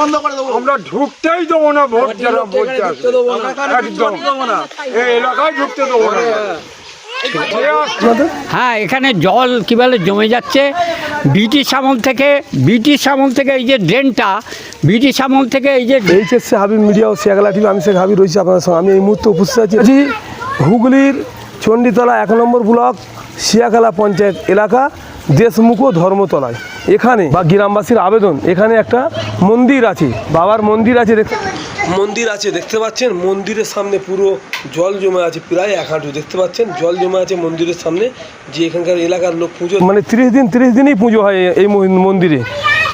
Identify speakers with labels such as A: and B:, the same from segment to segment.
A: বন্ধ করে দেবো।
B: আমরা ঢুকতেই দেবো না ভোট যারা বলতে আসে একদম। এই এলাকায় ঢুকতে দেবো না।
C: হ্যাঁ। এখানে জল কী বলে জমে যাচ্ছে। ব্রিটিশ আমল থেকে ব্রিটিশ আমল থেকে এই যে ড্রেনটা ব্রিটিশ আমল থেকে এই যে
D: এইচএসসি হাবিব মিডিয়া ও শেখালা টিভি আমি শেখ হাবিব রয়েছি আপনার সঙ্গে। আমি এই মুহূর্তে উপস্থিত আছি আছি হুগলির চণ্ডীতলা এক নম্বর ব্লক শিয়াখালা পঞ্চায়েত এলাকা দেশমুখ ও ধর্মতলায়। এখানে বা গ্রামবাসীর আবেদন এখানে একটা মন্দির আছে বাবার মন্দির আছে দেখতে মন্দির আছে দেখতে পাচ্ছেন? মন্দিরের সামনে পুরো জল জমে আছে প্রায় এক হাঁটু দেখতে পাচ্ছেন? জল জমে আছে মন্দিরের সামনে যে এখানকার এলাকার লোক পুজো মানে তিরিশ দিন তিরিশ দিনই পুজো হয় এই মন্দিরে।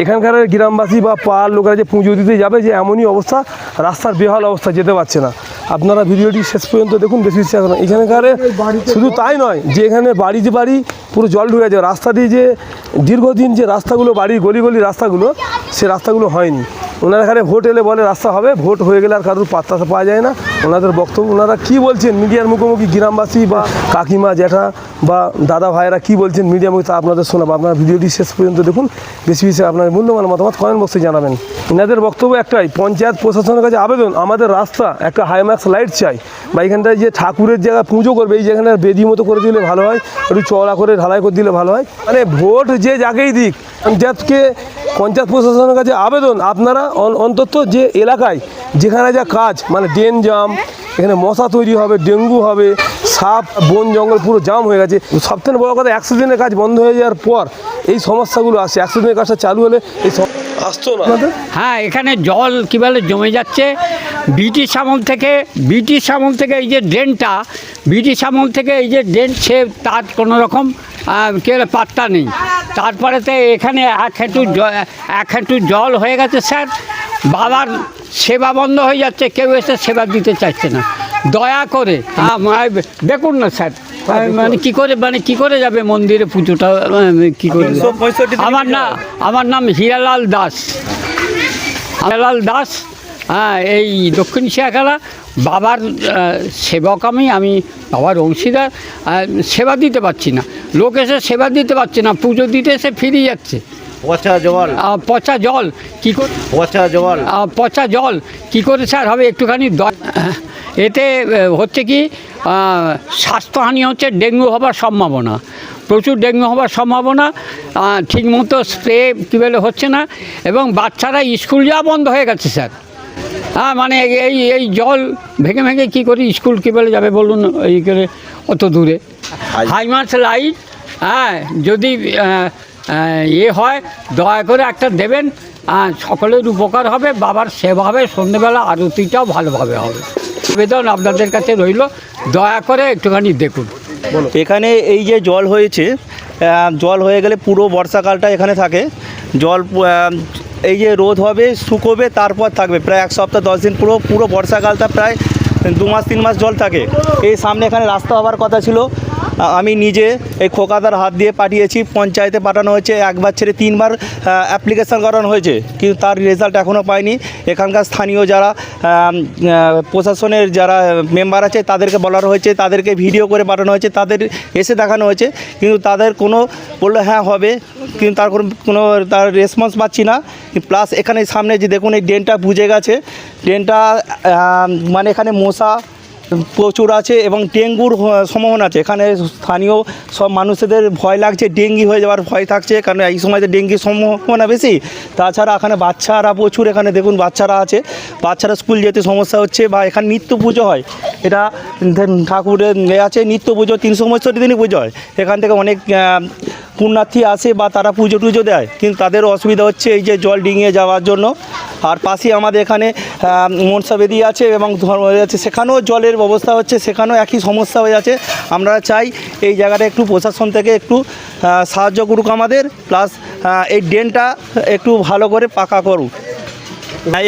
D: এখানকার গ্রামবাসী বা পাড়ার লোকেরা যে পুজো দিতে যাবে যে এমনই অবস্থা রাস্তার বেহাল অবস্থা যেতে পারছে না। আপনারা ভিডিওটি শেষ পর্যন্ত দেখুন বেশি এখানকার শুধু তাই নয় যে এখানে বাড়ি যে বাড়ি পুরো জল ঢুকে যায় রাস্তা দিয়ে যে দীর্ঘদিন যে রাস্তাগুলো, বাড়ি, গলি গলি রাস্তাগুলো, সে রাস্তাগুলো হয়নি। ওনারা এখানে ভোট এলে বলে রাস্তা হবে, ভোট হয়ে গেলে আর কারোর পাত্তা পাওয়া যায় না। ওনাদের বক্তব্য, ওনারা কী বলছেন? মিডিয়ার মুখোমুখি গ্রামবাসী বা কাকিমা, জ্যাঠা বা দাদা ভাইয়েরা কী বলছেন মিডিয়ার মুখে তা আপনাদের শোনাবো। আপনারা ভিডিওটি শেষ পর্যন্ত দেখুন। বেশি বেশি আপনার মূল্যবান মতামত কমেন্ট বক্সে জানাবেন। এনাদের বক্তব্য একটাই, পঞ্চায়েত প্রশাসনের কাছে আবেদন, আমাদের রাস্তা, একটা হাইম্যাক্স লাইট চাই। বা এখানটায় যে ঠাকুরের জায়গায় পুজো করবে, এই যেখানে বেদি মতো করে দিলে ভালো হয়, একটু চওড়া করে ঢালাই করে দিলে ভালো হয়। মানে ভোট যে যাকেই দিক, পঞ্চায়েতকে পঞ্চায়েত প্রশাসনের কাছে আবেদন আপনারা অন্তত যে এলাকায় যেখানে যা কাজ মানে ড্রেন জাম এখানে মশা তৈরি হবে ডেঙ্গু হবে সাপ বন জঙ্গল পুরো জাম হয়ে গেছে। সবথেকে বড় কথা একশো দিনের কাজ বন্ধ হয়ে যাওয়ার পর এই সমস্যাগুলো আসে। একশো দিনের কাজটা চালু হলে এই আসতো না।
C: হ্যাঁ এখানে জল কী বলে জমে যাচ্ছে। ব্রিটিশ আমল থেকে ব্রিটিশ আমল থেকে এই যে ড্রেনটা ব্রিটিশ আমল থেকে এই যে ড্রেন সে তার কোনো রকম আহ, কী পাত্তা নেই। তারপরে তো এখানে এক হেঁটু এক হেঁটু জল হয়ে গেছে স্যার। বাবার সেবা বন্ধ হয়ে যাচ্ছে কেউ এসে সেবা দিতে চাইছে না। দয়া করে দেখুন না স্যার। মানে কি করে মানে কি করে যাবে মন্দিরে পুজোটা কি করে আমার না আমার নাম হিরালাল দাস। হিরালাল দাস হ্যাঁ এই দক্ষিণ শিয়াখালা বাবার সেবক আমি আমি বাবার অংশীদার সেবা দিতে পারছি না। লোক এসে সেবা দিতে পারছে না পুজো দিতে এসে ফিরে যাচ্ছে।
E: পচা জল।
C: পচা জল কী করে
E: পচা জল।
C: পচা জল কি করে স্যার হবে একটুখানি এতে হচ্ছে কি স্বাস্থ্যহানি হচ্ছে ডেঙ্গু হবার সম্ভাবনা। প্রচুর ডেঙ্গু হবার সম্ভাবনা ঠিকমতো স্প্রে কী বলে হচ্ছে না এবং বাচ্চারা স্কুল যাওয়া বন্ধ হয়ে গেছে স্যার। হ্যাঁ মানে এই এই জল ভেঙে ভেঙে কী করি? স্কুল কী বলে যাবে বলুন? এই করে অত দূরে। হাইমার্স লাইট হ্যাঁ যদি ইয়ে হয় দয়া করে একটা দেবেন। সকলের উপকার হবে বাবার সেবা হবে সন্ধ্যেবেলা আরতিটাও ভালোভাবে হবে। আবেদন আপনাদের কাছে রইল। দয়া করে একটুখানি দেখুন।
E: এখানে এই যে জল হয়েছে জল হয়ে গেলে পুরো বর্ষাকালটা এখানে থাকে। জল এই যে রোদ হবে শুকোবে তারপর থাকবে। প্রায় এক সপ্তাহ, দশ দিন পুরো পুরো বর্ষাকালটা প্রায় দু মাস, তিন মাস জল থাকে। এই সামনে এখানে রাস্তা হওয়ার কথা ছিল। আমি নিজে এই খোকাদার হাত দিয়ে পাঠিয়েছি, পঞ্চায়েতে পাঠানো হয়েছে, একবার ছেড়ে তিনবার অ্যাপ্লিকেশান করানো হয়েছে, কিন্তু তার রেজাল্ট এখনও পাইনি। এখানকার স্থানীয় যারা প্রশাসনের যারা মেম্বার আছে, তাদেরকে বলানো হয়েছে, তাদেরকে ভিডিও করে পাঠানো হয়েছে, তাদের এসে দেখানো হয়েছে, কিন্তু তাদের কোনো বলল হ্যাঁ হবে। কিন্তু তার কোনো কোনো তার রেসপন্স পাচ্ছি না। প্লাস এখানে সামনে যে দেখুন, এই ড্রেনটা বুঝে গেছে। ড্রেনটা মানে এখানে মশা প্রচুর আছে এবং ডেঙ্গুর সম্ভাবনা আছে। এখানে স্থানীয় সব মানুষদের ভয় লাগছে, ডেঙ্গি হয়ে যাওয়ার ভয় থাকছে, কারণ এই সময়তে ডেঙ্গির সম্ভাবনা বেশি, তাছাড়া এখানে বাচ্চারা প্রচুর, এখানে দেখুন বাচ্চারা আছে। বাচ্চারা স্কুল যেতে সমস্যা হচ্ছে বা এখানে নিত্য পুজো হয়। এটা ঠাকুরের এ আছে, নিত্য পুজো, তিনশো পঁয়ষট্টি দিনই পুজো হয়। এখান থেকে অনেক পুণ্যার্থী আসে বা তারা পুজো টুজো দেয়, কিন্তু তাদের অসুবিধা হচ্ছে এই যে জল ডিঙিয়ে যাওয়ার জন্য। আর পাশেই আমাদের এখানে মনসা বেদি আছে এবং ধর্ম আছে। সেখানেও জলের ব্যবস্থা হচ্ছে, সেখানেও একই সমস্যা হয়ে আছে আমরা চাই এই জায়গাটা একটু প্রশাসন থেকে একটু সাহায্য করুক আমাদের প্লাস এই ড্রেনটা একটু ভালো করে পাকা করুক।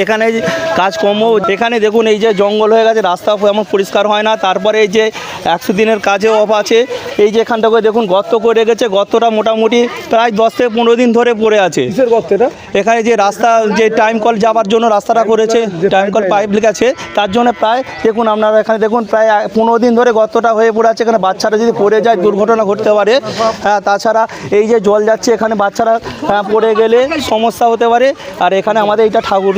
E: এখানে কাজকর্ম, এখানে দেখুন এই যে জঙ্গল হয়ে গেছে, রাস্তা এমন পরিষ্কার হয় না। তারপরে এই যে একশো দিনের কাজে অফ আছে। এই যে এখানটা করে দেখুন গর্ত করে গেছে গর্তটা মোটামুটি প্রায় দশ থেকে পনেরো দিন ধরে পড়ে আছে।
D: কিসের গর্ত এটা?
E: এখানে যে রাস্তা যে টাইম কল যাওয়ার জন্য রাস্তাটা করেছে
D: যে
E: টাইম কল পাইপ লেগেছে তার জন্য প্রায় দেখুন আপনারা এখানে দেখুন প্রায় পনেরো দিন ধরে গর্তটা হয়ে পড়ে আছে। এখানে বাচ্চারা যদি পড়ে যায় দুর্ঘটনা ঘটতে পারে। হ্যাঁ তাছাড়া এই যে জল যাচ্ছে এখানে বাচ্চারা পড়ে গেলে সমস্যা হতে পারে। আর এখানে আমাদের এটা ঠাকুর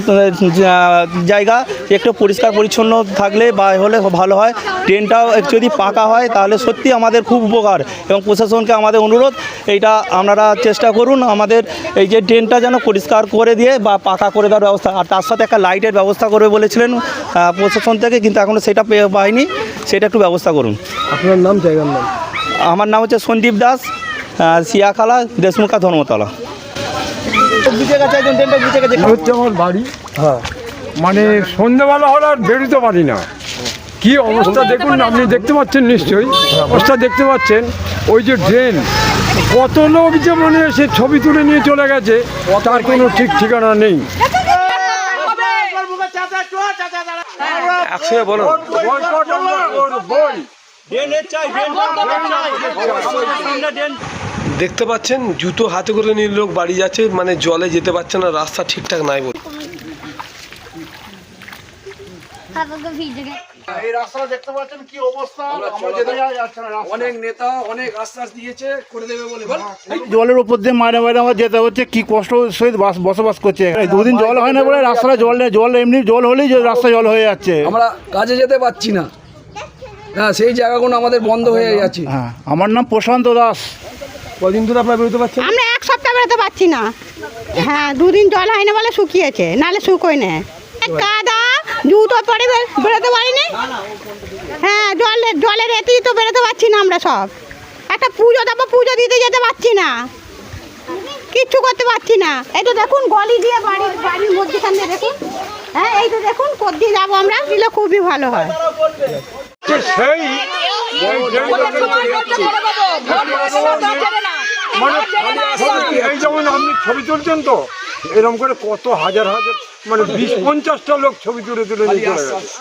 E: জায়গা একটু পরিষ্কার পরিচ্ছন্ন থাকলে বা হলে ভালো হয়। ট্রেনটাও যদি পাকা হয় তাহলে সত্যি আমাদের খুব উপকার এবং প্রশাসনকে আমাদের অনুরোধ এইটা আপনারা চেষ্টা করুন আমাদের এই যে ড্রেনটা যেন পরিষ্কার করে দিয়ে বা পাকা করে দেওয়ার ব্যবস্থা আর তার সাথে একটা লাইটের ব্যবস্থা করবে বলেছিলেন প্রশাসন থেকে কিন্তু এখনও সেটা পেয়ে পাইনি সেটা একটু ব্যবস্থা করুন।
D: আপনার নাম জায়গার নাম?
E: আমার নাম হচ্ছে সন্দীপ দাস সিয়াখালা দেশমুখা ধর্মতলা।
B: হচ্ছে আমার বাড়ি।
D: হ্যাঁ।
B: মানে সন্ধ্যেবেলা হলে আর বেরোতে পারি না। কি অবস্থা দেখুন আপনি দেখতে পাচ্ছেন নিশ্চয়ই। অবস্থা দেখতে পাচ্ছেন, ওই যে ড্রেন। কত লোক যে মানে সে ছবি তুলে নিয়ে চলে গেছে, তার কোনো ঠিক ঠিকানা নেই।
D: দেখতে পাচ্ছেন, জুতো হাতে করে নিয়ে লোক বাড়ি যাচ্ছে মানে জলে যেতে পারছে না, রাস্তা ঠিকঠাক নাই বলে।
A: খাবারকে ভিজে গেছে
F: অনেক নেতা অনেক আশ্বাস দিয়েছে করে দেবে বলে।
G: জলের উপর দিয়ে মারে মারে আমার যেতে হচ্ছে কি কষ্ট সহিত বসবাস করছে। দুদিন জল হয় না বলে রাস্তাটা জল নেই জল এমনি জল হলেই যে রাস্তা জল হয়ে যাচ্ছে।
F: আমরা কাজে যেতে পারছি না। হ্যাঁ সেই জায়গাগুলো আমাদের বন্ধ হয়ে যাচ্ছে।
G: হ্যাঁ আমার নাম প্রশান্ত দাস।
D: কদিন ধরে আপনার বেরোতে পারছেন?
H: আমরা এক সপ্তাহ বেরোতে পারছি না। হ্যাঁ দুদিন জল হয় না বলে শুকিয়েছে নালে শুকোয় না। কাদা জুতো পরে বের- বেরোতে পারিনি? হ্যাঁ জলের জলের এতেই তো বেরোতে পারছি না আমরা সব। একটা পুজো দেবো, পুজো দিতে যেতে পারছি না। কিচ্ছু করতে পারছি না। এই তো দেখুন, গলি দিয়ে বাড়ির বাড়ির মধ্যেখানে দেখুন। হ্যাঁ এই তো দেখুন কোথায় যাব আমরা, দিলে খুবই ভালো হয়।
B: সেই মানে এই যেমন আপনি ছবি তুলছেন তো এরকম করে কত হাজার হাজার মানে বিশ পঞ্চাশটা লোক ছবি তুলে তুলে নিয়ে চলে গেছে।